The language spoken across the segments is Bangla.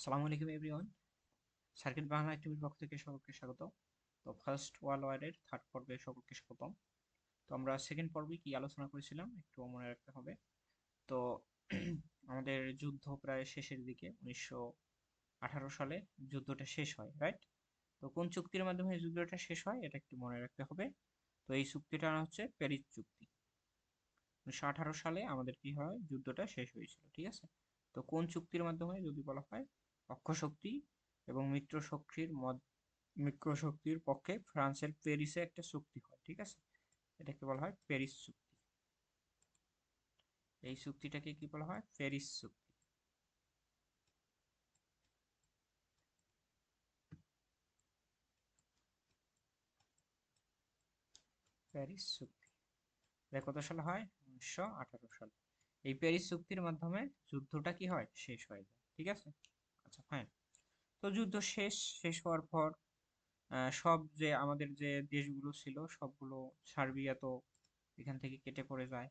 সালামু আলাইকুম, এভরিওয়ান। সার্কিট বাংলা টিভির পক্ষ থেকে সকলকে স্বাগত। তো ফার্স্ট ওয়ার্ল্ড ওয়ারের থার্ড পর্বে সকলকে স্বাগতম। তো আমরা সেকেন্ড পর্বে কি আলোচনা করেছিলাম, একটু মনে রাখতে হবে। তো আমাদের যুদ্ধ প্রায় শেষের দিকে, উনিশশো আঠারো সালে যুদ্ধটা শেষ হয় রাইট তো কোন চুক্তির মাধ্যমে যুদ্ধটা শেষ হয়, এটা একটু মনে রাখতে হবে। তো এই চুক্তিটা হচ্ছে প্যারিস চুক্তি। উনিশশো আঠারো সালে আমাদের কি হয়, যুদ্ধটা শেষ হয়েছিল, ঠিক আছে? তো কোন চুক্তির মাধ্যমে যদি বলা হয় অক্ষশক্তি এবং মিত্র শক্তির মিত্র শক্তির পক্ষে ফ্রান্সের প্যারিসে একটা চুক্তি হয়, ঠিক আছে? এটাকে বলা হয় প্যারিস চুক্তি। এই চুক্তিটাকে কি বলা হয়? প্যারিস চুক্তি। প্যারিস চুক্তি। এটা কত সালে হয়? উনিশশো আঠারো সালে। এই প্যারিস চুক্তির মাধ্যমে যুদ্ধটা কি হয়? শেষ হয়ে যায়, ঠিক আছে? আচ্ছা ফাইন তো যুদ্ধ শেষ শেষ হওয়ার পর সব যে আমাদের যে দেশগুলো ছিল, সবগুলো সার্বিয়া তো এখান থেকে কেটে পড়ে যায়।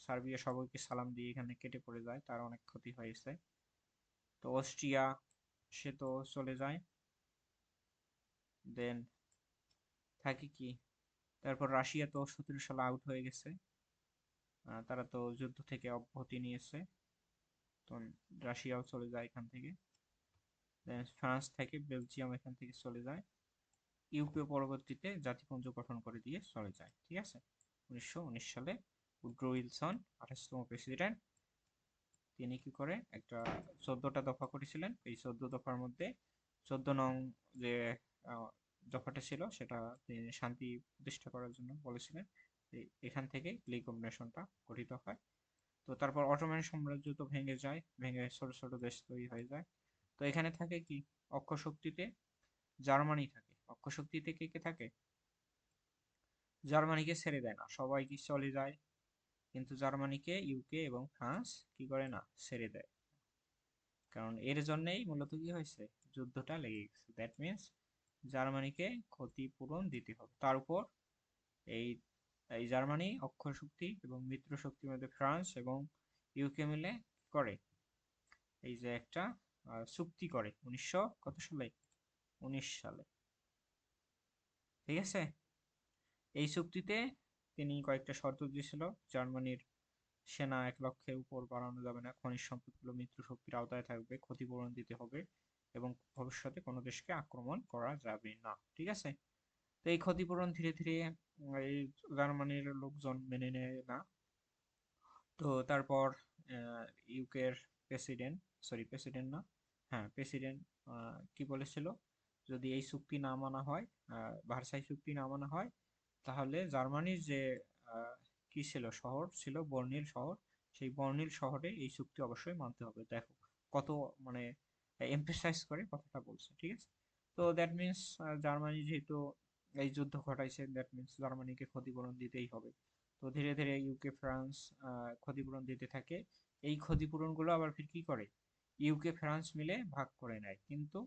সার্বিয়া সবাইকে সালাম দিয়ে এখানে কেটে পড়ে যায়, তার অনেক ক্ষতি হয়েছে। তো অস্ট্রিয়া, সে তো চলে যায়। দেন থাকে কি? তারপর রাশিয়া তো সতেরো সালে আউট হয়ে গেছে। তারা তো যুদ্ধ থেকে অব্যাহতি নিয়েছে। তো রাশিয়াও চলে যায় এখান থেকে। ফ্রান্স থেকে বেলজিয়াম এখান থেকে চলে যায়। ইউকে পরবর্তীতে জাতিপুঞ্জ গঠন করে দিয়ে চলে যায়, ঠিক আছে? উনিশশো উনিশ সালে উড্রো উইলসন আঠাশতম প্রেসিডেন্ট, তিনি কি করে একটা চোদ্দটা দফা করেছিলেন। এই চোদ্দ দফার মধ্যে চোদ্দ নং যে দফাটা ছিল, সেটা তিনি শান্তি প্রতিষ্ঠা করার জন্য বলেছিলেন। এখান থেকে লিগ অফ নেশনটা গঠিত হয়। তো তারপর অটোম্যান সাম্রাজ্য তো ভেঙে যায়, ভেঙে ছোট ছোট দেশ তৈরি হয়ে যায়। তো এখানে থাকে কি? অক্ষশক্তিতে জার্মানি থাকে। অক্ষশক্তিতে কে কে থাকে? জার্মানিকে ছেড়ে দেয় না। সবাই কি চলে যায়? কিন্তু জার্মানিকে ইউকে এবং ফ্রান্স কি করে না? ছেড়ে দেয়। কারণ এর জন্যই মূলত কি হয়েছে? যুদ্ধটা লেগে গেছে। দ্যাট মিনস জার্মানিকে ক্ষতিপূরণ দিতে হবে। তার উপর এই এই জার্মানি অক্ষর শক্তি এবং মিত্র শক্তির মধ্যে ফ্রান্স এবং ইউকে মিলে করে? এই যে একটা চুক্তি করে উনিশশো কত সালে? উনিশ সালে। ঠিক আছে? এই চুক্তিতে তিনি কয়েকটা শর্ত দিয়েছিল। জার্মানির সেনা এক লক্ষের উপর বাড়ানো যাবে না। খনিজ সম্পদগুলো মিত্র শক্তির আওতায় থাকবে, ক্ষতিপূরণ দিতে হবে এবং ভবিষ্যতে কোনো দেশকে আক্রমণ করা যাবে না। ঠিক আছে? তো এই ক্ষতিপূরণ ধীরে ধীরে এই জার্মানির লোকজন মেনে নেয় না। তো তারপর ইউকের প্রেসিডেন্ট, সরি, প্রেসিডেন্ট না হ্যাঁ প্রেসিডেন্ট কি বলেছিল? যদি এই চুক্তি না মানা হয় ভার্সাই চুক্তি না মানা হয়, তাহলে জার্মানির যে কি ছিল, শহর ছিল বর্নিল শহর, সেই বর্নিল শহরে এই চুক্তি অবশ্যই মানতে হবে। দেখো, কত মানে এমফেসাইজ করে কথাটা বলছে, ঠিক আছে? তো দ্যাট মিনস জার্মানি যেহেতু এই যুদ্ধ ঘটাইছে দ্যাট মিনস জার্মানিকে ক্ষতিপূরণ দিতেই হবে। তো ধীরে ধীরে ইউকে ফ্রান্স ক্ষতিপূরণ দিতে থাকে। এই ক্ষতিপূরণগুলো আবার ফির কি করে? ইউকে ফ্রান্স মিলে ভাগ করে নেয়। কিন্তু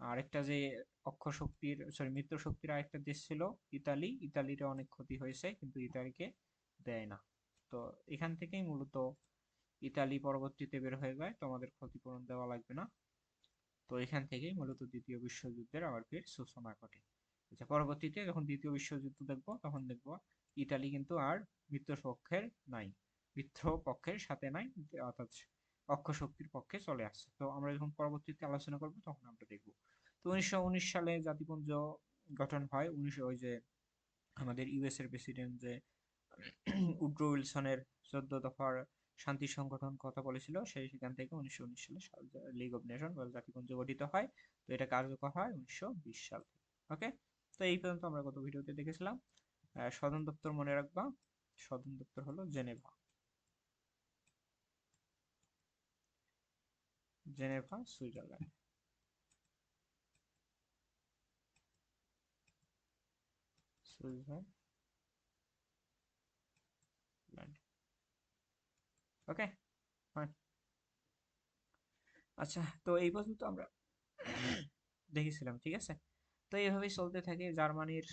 আরেকটা যে অক্ষ শক্তির সরি মিত্র শক্তির আরেকটা দেশ ছিল ইতালি। ইতালির অনেক ক্ষতি হয়েছে, কিন্তু ইতালিকে দেয় না। তো এখান থেকেই মূলত ইতালি পরবর্তীতে বের হয়ে যায়। তো আমাদের ক্ষতিপূরণ দেওয়া লাগবে না। তো এখান থেকেই মূলত দ্বিতীয় বিশ্বযুদ্ধের আবার ফের সূচনা ঘটে। আচ্ছা পরবর্তীতে যখন দ্বিতীয় বিশ্বযুদ্ধ দেখব, তখন দেখব ইতালি কিন্তু আর মিত্র পক্ষের নাই। মিত্র পক্ষের সাথে নাই, অর্থাৎ অক্ষ শক্তির পক্ষে চলে আসছে। তো আমরা যখন পরবর্তীতে আলোচনা করব, তখন আমরা দেখব। তো উনিশশো সালে জাতিপুঞ্জ গঠন হয়। উনিশশো ওই যে আমাদের ইউএস এর প্রেসিডেন্ট যে উড্রো উইলসনের চোদ্দ দফার শান্তি সংগঠন কথা বলেছিল সেই সেখান থেকে উনিশশো উনিশ সালে লিগ অফ নেশন জাতিপুঞ্জ গঠিত হয়। তো এটা কার্যকর হয় উনিশশো বিশ সাল ওকে তো এই পর্যন্ত আমরা গত ভিডিওতে দেখেছিলাম। সদন দপ্তর মনে রাখবা। সদন দপ্তর হলো Geneva. Geneva, Switzerland. Switzerland. Okay আচ্ছা তো এই পর্যন্ত আমরা দেখেছিলাম, ঠিক আছে? তো এইভাবেই চলতে থাকে, জার্মানির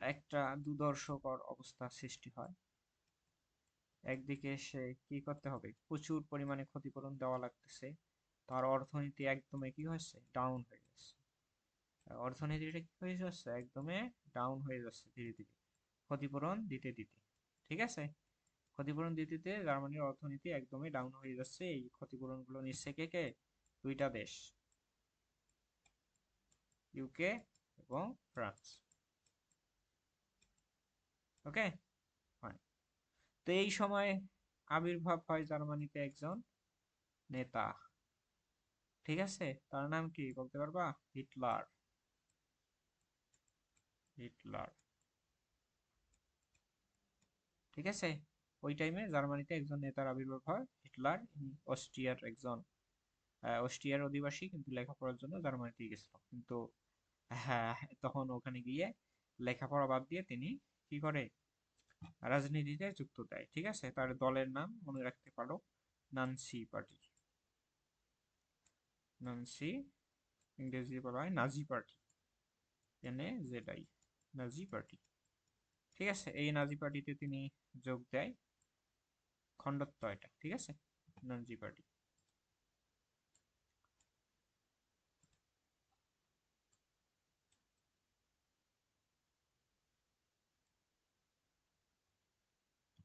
একটা দুদর্শকর অবস্থা সৃষ্টি হয়। একদিকে সে কি করতে হবে? প্রচুর পরিমাণে ক্ষতিপূরণ দেওয়া লাগতেছে। তার অর্থনীতি একদমই কি হয়েছে? ডাউন হয়ে গেছে। অর্থনীতিটা কি হয়ে যাচ্ছে? একদমই ডাউন হয়ে যাচ্ছে ধীরে ধীরে। ক্ষতিপূরণ দিতে দিতে। ঠিক আছে? ক্ষতিপূরণ দিতে দিতে জার্মানির অর্থনীতি একদমই ডাউন হয়ে যাচ্ছে। এই ক্ষতিপূরণগুলো নিচ্ছে কে কে? দুইটা দেশ। ইউকে এবং ফ্রান্স ওকে তো এই সময় আবির্ভাব হয় জার্মানিতে একজন নেতা। ঠিক আছে? তার নাম কি বলতে পারবা? হিটলার। হিটলার। ঠিক আছে? ওই টাইমে জার্মানিতে একজন নেতার আবির্ভাব হয়, হিটলার। অস্ট্রিয়ার একজন অস্ট্রিয়ার অধিবাসী, কিন্তু লেখাপড়ার জন্য জার্মানিতে গেছিল। কিন্তু হ্যাঁ তখন ওখানে গিয়ে লেখাপড়া বাদ দিয়ে তিনি কি করে? রাজনীতিতে যুক্ত দেয়, ঠিক আছে? তার দলের নাম মনে রাখতে পারো, নানসি পার্টি। নানসি ইংরেজি বলা হয় নাজি পার্টি। এনে জেডাই নাজি পার্টি। ঠিক আছে? এই নাজি পার্টিতে তিনি যোগ দেয়, খণ্ডত্ব এটা, ঠিক আছে? Nazi party.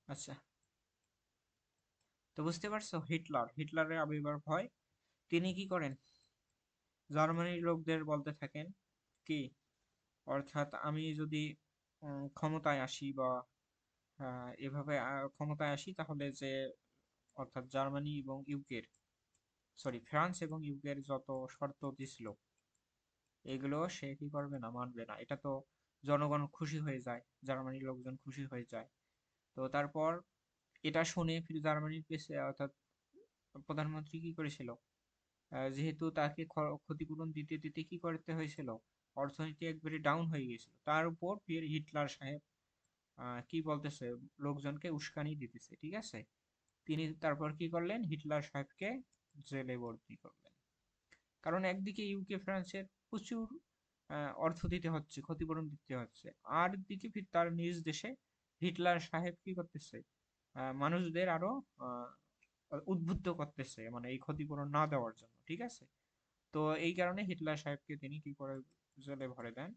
আচ্ছা। তো বুঝতে পারছ? হিটলার। হিটলারের আবির্ভাব হয় তিনি কি করেন? জার্মানির লোকদের বলতে থাকেন কি? অর্থাৎ আমি যদি ক্ষমতায় আসি বা এভাবে ক্ষমতায় আসি তাহলে যে, অর্থাৎ জার্মানি এবং ইউকের, সরি, ফ্রান্স এবং ইউকের যত শর্ত দিছিল, এগুলো সে কি করবে না, মানবে না। এটা তো জনগণ খুশি হয়ে যায়, জার্মানির লোকজন খুশি হয়ে যায়। তো তারপর এটা শুনে জার্মানির অর্থাৎ প্রধানমন্ত্রী কি করেছিল? যেহেতু তাকে ক্ষতিপূরণ দিতে দিতে কি করতে হয়েছিল? অর্থনীতি একবারে ডাউন হয়ে গেছিল তার উপর ফির হিটলার সাহেব কি বলতেছে? লোকজনকে উস্কানি দিতেছে, ঠিক আছে? তিনি তারপর কি করলেন? হিটলার সাহেবকে জেলে ভর্তি করলেন। কারণ একদিকে ইউকে ফ্রান্সের প্রচুর অর্থ দিতে হচ্ছে, ক্ষতিপূরণ দিতে হচ্ছে। আর দিকে ফির তার নিজ দেশে হিটলার সাহেব কি করতেছে? মানুষদের আরও উদ্বুদ্ধ করতেছে মানে এই ক্ষতিপূরণ না দেওয়ার জন্য, ঠিক আছে? তো এই কারণে হিটলার সাহেবকে তিনি কি করে জেলে ভরে দেন?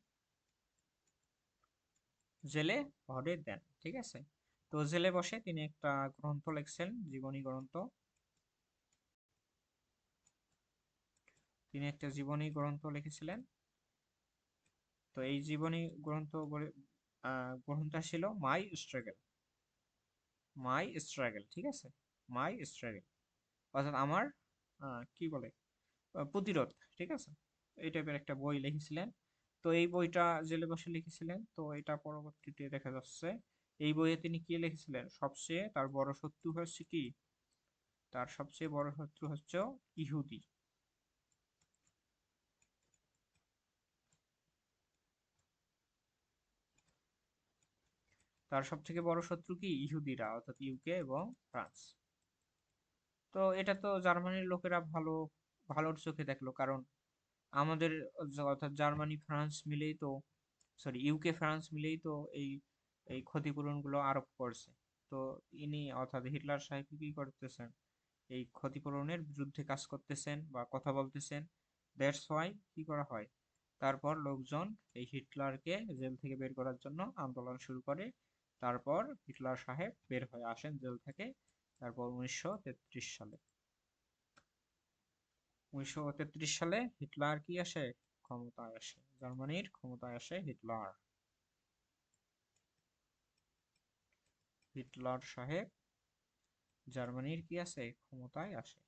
জেলে ভরে দেন, ঠিক আছে? তো জেলে বসে তিনি একটা গ্রন্থ লিখছেন, জীবনী গ্রন্থ। তিনি একটা জীবনী গ্রন্থ লিখেছিলেন। তো এই জীবনী গ্রন্থ গ্রন্থটা ছিল মাই স্ট্রাগল মাই স্ট্রাগল ঠিক আছে? মাই স্ট্রাগল অর্থাৎ আমার কি বলে? প্রতিরোধ, ঠিক আছে? এই টাইপের একটা বই লিখেছিলেন। তো এই বইটা জেলে বসে লিখেছিলেন। তো এটা পরবর্তীতে দেখা যাচ্ছে, এই বইয়ে তিনি কি লিখেছিলেন? সবচেয়ে তার বড় শত্রু হচ্ছে কি? তার সবচেয়ে বড় শত্রু হচ্ছে ইহুদি। তার সব থেকে বড় শত্রু কি? ইহুদিরা, অর্থাৎ ইউকে এবং ফ্রান্স। তো এটা তো জার্মানির লোকেরা ভালো, ভালোর চোখে দেখল। কারণ আমাদের অর্থাৎ জার্মানি, ফ্রান্স মিলেই তো সরি ইউকে ফ্রান্স মিলেই তো এই এই ক্ষতিপূরণগুলো আরোপ করছে। তো ইনি, অর্থাৎ হিটলার সাহেব কি করতেছেন? এই ক্ষতিপূরণের বিরুদ্ধে কাজ করতেছেন বা কথা বলতেছেন। দ্যাটস ওয়াই কি করা হয়? তারপর লোকজন এই হিটলারকে জেল থেকে বের করার জন্য আন্দোলন শুরু করে। তারপর হিটলার সাহেব বের হয়ে আসেন জেল থেকে, তারপর উনিশশো সালে। উনিশশো সালে হিটলার কি আসে? ক্ষমতায় আসে। জার্মানির ক্ষমতায় আসে হিটলার। হিটলার সাহেব জার্মানির কি আছে ক্ষমতায় আসে।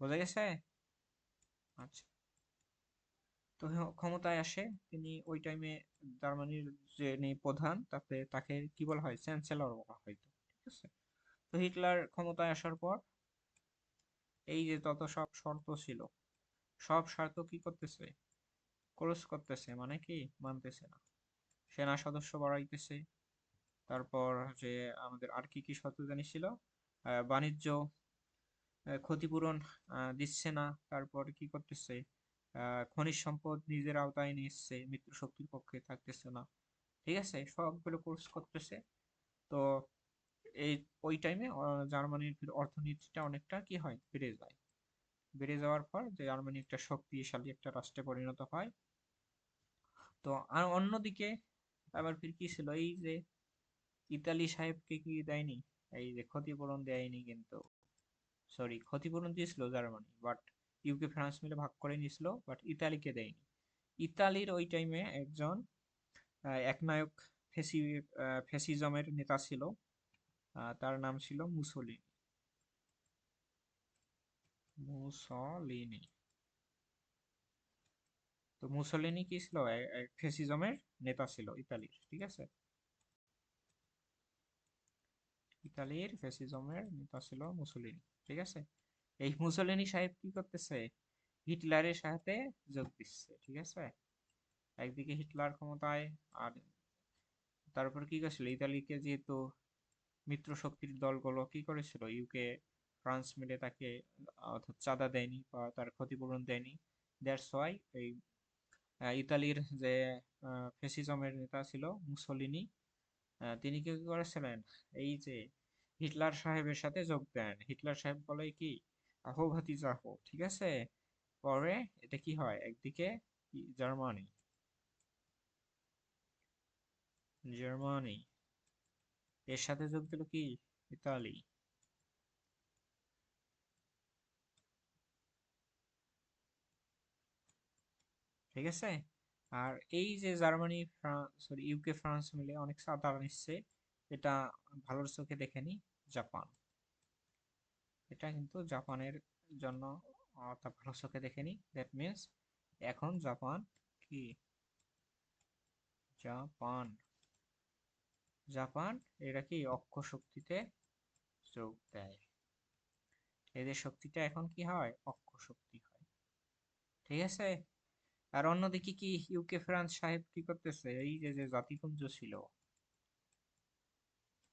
বোঝা গেছে? আচ্ছা। তো ক্ষমতায় আসে। তিনি ওই টাইমে জার্মানির যে প্রধান, তাতে তাকে কি বলা হয়? চ্যান্সেলর বলা হয়তো ঠিক আছে? তো হিটলার ক্ষমতায় আসার পর এই যে তত সব শর্ত ছিল, সব শর্ত কি করতেছে? ক্রস করতেছে মানে কি? মানতেছে না। সেনা সদস্য বাড়াইতেছে। তারপর যে আমাদের আর কি কি শর্ত জানি ছিল? বাণিজ্য ক্ষতিপূরণ দিচ্ছে না। তারপর কি করতেছে? খনিজ সম্পদ নিজের আওতায় নিচ্ছে মিত্র শক্তির পক্ষে থাকতেছে না। ঠিক আছে? সবগুলো কোর্স করতেছে। তো এই, ওই টাইমে জার্মানির অর্থনীতিটা অনেকটা কি হয়? বেড়ে যায়। বেড়ে যাওয়ার পর জার্মানি একটা শক্তিশালী একটা রাষ্ট্রে পরিণত হয়। তো আর অন্যদিকে আবার ফির কি ছিল? এই যে ইতালি সাহেবকে কি দেয়নি? এই যে ক্ষতিপূরণ দেয়নি কিন্তু। সরি ক্ষতিপূরণ দিয়েছিল জার্মানি বাট ইউকে ফ্রান্স মিলে ভাগ করে নিয়েছিল বাট ইতালিকে দেয়নি। ইতালির ওই টাইমে একজন একনায়ক ফেসি ফেসিজমের নেতা ছিল তার নাম ছিল মুসোলিনি। মুসলিনি। তো মুসলিনি কি ছিল? ফেসিজমের নেতা ছিল ইতালির, ঠিক আছে? ইতালির ফেসিজমের নেতা ছিল মুসলিনি, ঠিক আছে? এই মুসলিনী সাহেব কি করতেছে? হিটলারের সাথে যোগ দিচ্ছে, ঠিক আছে? একদিকে হিটলার ক্ষমতায় আর তারপর কি করেছিল? ইতালিকে যেহেতু মিত্র শক্তির দলগুলো কি করেছিল? ইউকে ফ্রান্স মিলে তাকে, অর্থাৎ চাঁদা দেয়নি বা তার ক্ষতিপূরণ দেয়নি। দ্যাটস ওয়াই এই ইতালির যে ফেসিজমের নেতা ছিল মুসলিনি তিনি কি করেছিলেন? এই যে, হিটলার সাহেবের সাথে যোগ দেন। হিটলার সাহেব বলে কি আহো ভাতিজা আহো ঠিক আছে? পরে এটা কি হয়? একদিকে জার্মানি। জার্মানি। এর সাথে যোগ দিল কি? ইতালি। ঠিক আছে? আর এই যে Germany, France, sorry, UK, France মিলে অনেক সাঁতার নিচ্ছে এটা ভালোর চোখে দেখেনি জাপান। এটা কিন্তু জাপানের জন্য অর্থাৎ ভালো চোখে দেখেনি দ্যাট মিনস এখন জাপান কি? জাপান। জাপান এরা কি অক্ষ শক্তিতে যোগ দেয়। এদের শক্তিটা এখন কি হয়? অক্ষ শক্তি হয়। ঠিক আছে? আর অন্যদিকে কি ইউকে ফ্রান্স সাহেব কি করতেছে? এই যে যে জাতিপুঞ্জ ছিল।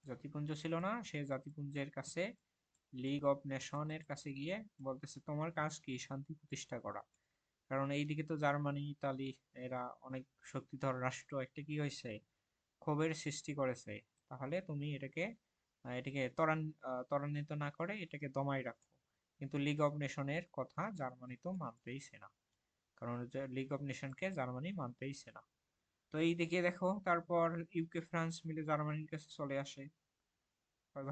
জাতিপুঞ্জ ছিল না, সে জাতিপুঞ্জের কাছে লিগ অফ নেশনের কাছে গিয়ে বলতেছে, তোমার কাজ কি? শান্তি প্রতিষ্ঠা করা। কারণ এইদিকে তো জার্মানি, ইতালি এরা অনেক শক্তিধর রাষ্ট্র। একটা কি হয়েছে? ক্ষোভের সৃষ্টি করেছে। তাহলে তুমি এটাকে এটাকে ত্বরান ত্বরান্বিত না করে এটাকে দমাই রাখো। কিন্তু লিগ অফ নেশনের কথা জার্মানি তো মানতেইছে না কারণ লিগ অফ নেশনকে জার্মানি মানতেইছে না তো এই দিকে দেখো, তারপর ইউকে ফ্রান্স মিলে জার্মানির কাছে চলে আসে।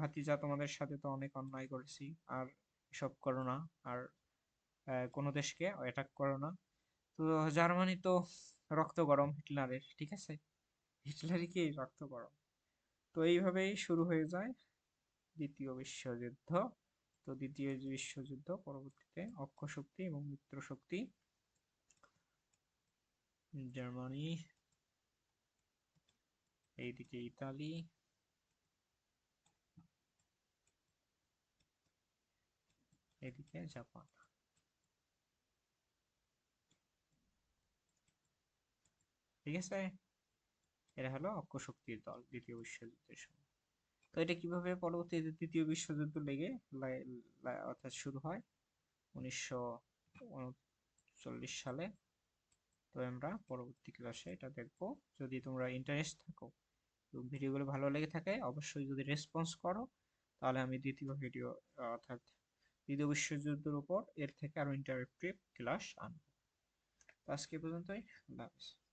ভাতিজা তোমাদের সাথে তো অনেক অন্যায় করেছি, আর এসব করো না, আর কোনো দেশকে অ্যাটাক করো না। তো জার্মানি তো রক্ত গরম হিটলারের, ঠিক আছে? হিটলারই কি রক্ত গরম? তো এইভাবেই শুরু হয়ে যায় দ্বিতীয় বিশ্বযুদ্ধ। তো দ্বিতীয় বিশ্বযুদ্ধ, পরবর্তীতে অক্ষ শক্তি এবং মিত্র শক্তি। জার্মানি, এইদিকে ইতালি। এদিকে জাপান ঠিক আছে? এরা হলো অক্ষ শক্তির দল, দ্বিতীয় বিশ্বযুদ্ধের সময়। তো এটা কীভাবে পরবর্তীতে দ্বিতীয় বিশ্বযুদ্ধ লেগে অর্থাৎ শুরু হয়? উনিশশো সালে। তো আমরা পরবর্তী ক্লাসে এটা দেখব। যদি তোমরা ইন্টারেস্ট থাকো এবং ভিডিওগুলো ভালো লেগে থাকে, অবশ্যই যদি রেসপন্স করো, তাহলে আমি দ্বিতীয় ভিডিও অর্থাৎ দ্বিতীয় বিশ্বযুদ্ধের উপর এর থেকে আরও ইন্টারেক্টিভ ক্লাস আনব। আজকে পর্যন্তই আল্লাহ হাফিজ।